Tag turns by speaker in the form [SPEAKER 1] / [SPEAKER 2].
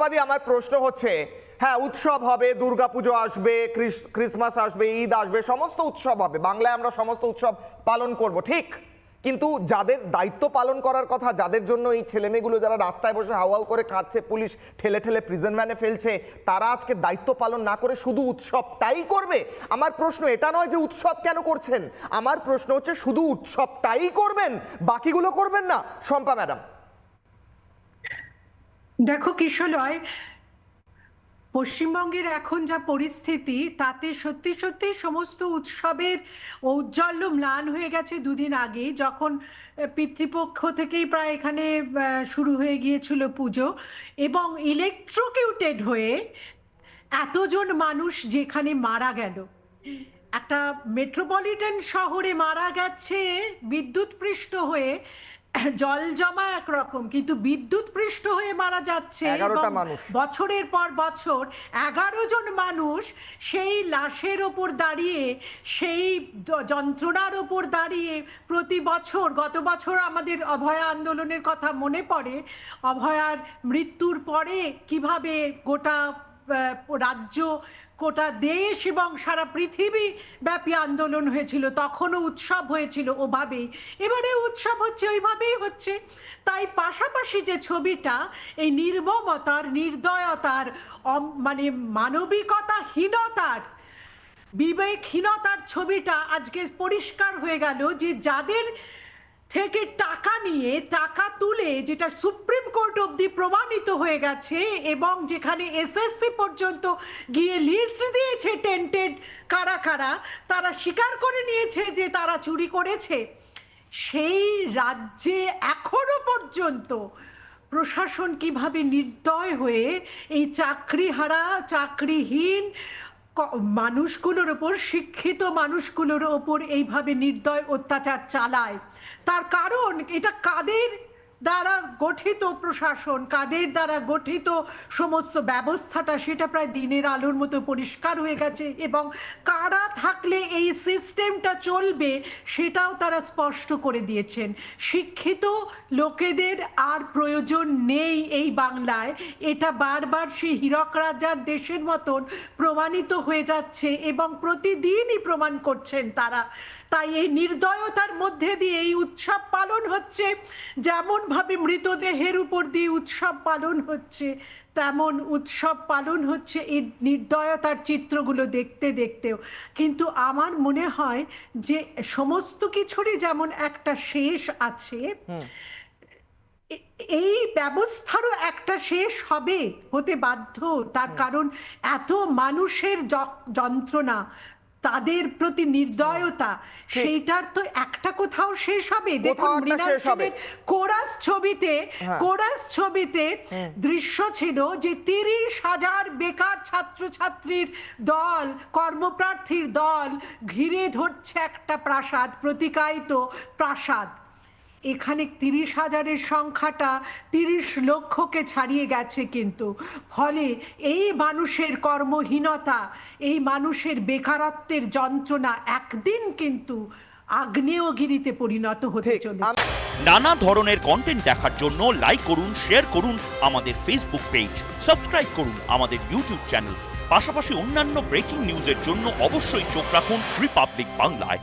[SPEAKER 1] পাদি আমার প্রশ্ন হচ্ছে হ্যাঁ উৎসব হবে, দুর্গাপুজো আসবে ক্রিসমাস আসবে, ঈদ আসবে, সমস্ত উৎসব হবে। বাংলায় আমরা সমস্ত উৎসব পালন করব, ঠিক? কিন্তু যাদের দায়িত্ব পালন করার কথা, যাদের জন্য এই ছেলেমেয়েগুলো যারা রাস্তায় বসে হাওয়াও করে কাঁদছে, পুলিশ ঠেলে ঠেলে প্রিজন ভ্যানে ফেলছে, তারা আজকে দায়িত্ব পালন না করে শুধু উৎসবটাই করবে? আমার প্রশ্ন এটা নয় যে উৎসব কেন করছেন। আমার প্রশ্ন হচ্ছে শুধু উৎসবটাই করবেন, বাকিগুলো করবেন না? শম্পা ম্যাডাম।
[SPEAKER 2] দেখো কিশলয় পশ্চিমবঙ্গের এখন যা পরিস্থিতি, তাতে সত্যি সত্যি সমস্ত উৎসবের ঔজ্জ্বল্য ম্লান হয়ে গেছে দুদিন আগে, যখন পিতৃপক্ষ থেকেই প্রায় এখানে শুরু হয়ে গিয়েছিল পুজো এবং ইলেকট্রোকিউটেড হয়ে এতজন মানুষ যেখানে মারা গেল। একটা মেট্রোপলিটন শহরে মারা গেছে বিদ্যুৎ পৃষ্ঠ হয়ে জল জমা একরকম কিন্তু বিদ্যুৎ পৃষ্ঠ হয়ে মারা যাচ্ছে
[SPEAKER 1] 11টা মানুষ।
[SPEAKER 2] বছরের পর বছর এগারো জন মানুষ সেই লাশের ওপর দাঁড়িয়ে সেই যন্ত্রণার ওপর দাঁড়িয়ে প্রতি বছর গত বছর আমাদের অভয়া আন্দোলনের কথা মনে পড়ে অভয়ার মৃত্যুর পরে কীভাবে গোটা রাজ্য গোটা দেশ এবং সারা পৃথিবী ব্যাপী আন্দোলন হয়েছিল, তখনও উৎসব হয়েছিল ওভাবেই। এবারে উৎসব হচ্ছে, ওইভাবেই হচ্ছে। তাই পাশাপাশি যে ছবিটা, এই নির্মমতার, নির্দয়তার মানে মানবিকতাহীনতার, বিবেকহীনতার ছবিটা আজকে পরিষ্কার হয়ে গেল যে যাদের থেকে টাকা নিয়ে, টাকা তুলে যেটা সুপ্রিম কোর্ট অবধি প্রমাণিত হয়ে গেছে এবং যেখানে এসএসসি পর্যন্ত গিয়ে লিস্ট দিয়েছে টেন্টেড কারা কারা, তারা স্বীকার করে নিয়েছে যে তারা চুরি করেছে। সেই রাজ্যে এখনও পর্যন্ত প্রশাসন কীভাবে নির্দয় হয়ে এই চাকরিহারা, চাকরিহীন মানুষগুলোর ওপর শিক্ষিত মানুষগুলোর ওপর এইভাবে নির্দয় অত্যাচার চালায়। তার কারণ এটা কাদের দ্বারা গঠিত প্রশাসন, কাদের দ্বারা গঠিত সমস্ত ব্যবস্থাটা সেটা প্রায় দিনের আলোর মতো পরিষ্কার হয়ে গেছে এবং কারা থাকলে এই সিস্টেমটা চলবে সেটাও তারা স্পষ্ট করে দিয়েছেন। শিক্ষিত লোকেদের আর প্রয়োজন নেই এই বাংলায়। এটা বারবার সেই হীরক রাজার দেশের মতন প্রমাণিত হয়ে যাচ্ছে এবং প্রতিদিনই প্রমাণ করছেন তারা। তাই এই নির্দয়তার মধ্যে দিয়ে এই উৎসব পালন হচ্ছে। যেমনভাবে মৃতদেহের উপর দিয়ে উৎসব পালন হচ্ছে তেমন উৎসব পালন হচ্ছে এই নির্দয়তার চিত্রগুলো দেখতে দেখতেও। কিন্তু আমার মনে হয় যে সমস্ত কিছুরই যেমন একটা শেষ আছে এই ব্যবস্থারও একটা শেষ হবে হতে বাধ্য। তার কারণ এত মানুষের য- যন্ত্রণা তাদের প্রতি নির্দয়তা সেইটার তো একটা কোথাও শেষ হবে দেখুন
[SPEAKER 1] কোথাও একটা
[SPEAKER 2] মৃণাল
[SPEAKER 1] শেষ হবে।
[SPEAKER 2] সেনের কোরাস ছবিতে
[SPEAKER 1] হ্যাঁ।
[SPEAKER 2] কোরাস ছবিতে দৃশ্য ছিল যে তিরিশ হাজার বেকার ছাত্রছাত্রীর দল কর্মপ্রার্থীর দল ঘিরে ধরছে একটা প্রাসাদ প্রতিকায়িত প্রাসাদ এখানে তিরিশ হাজারের সংখ্যাটা তিরিশ লক্ষকে ছাড়িয়ে গেছে কিন্তু। ফলে এই মানুষের কর্মহীনতা এই মানুষের বেকারত্বের যন্ত্রণা একদিন কিন্তু আগ্নেয়গিরিতে পরিণত হতে চলেছে।
[SPEAKER 3] নানা ধরনের কন্টেন্ট দেখার জন্য লাইক করুন শেয়ার করুন আমাদের ফেসবুক পেজ সাবস্ক্রাইব করুন আমাদের ইউটিউব চ্যানেল পাশাপাশি অন্যান্য ব্রেকিং নিউজের জন্য অবশ্যই চোখ রাখুন রিপাবলিক বাংলায়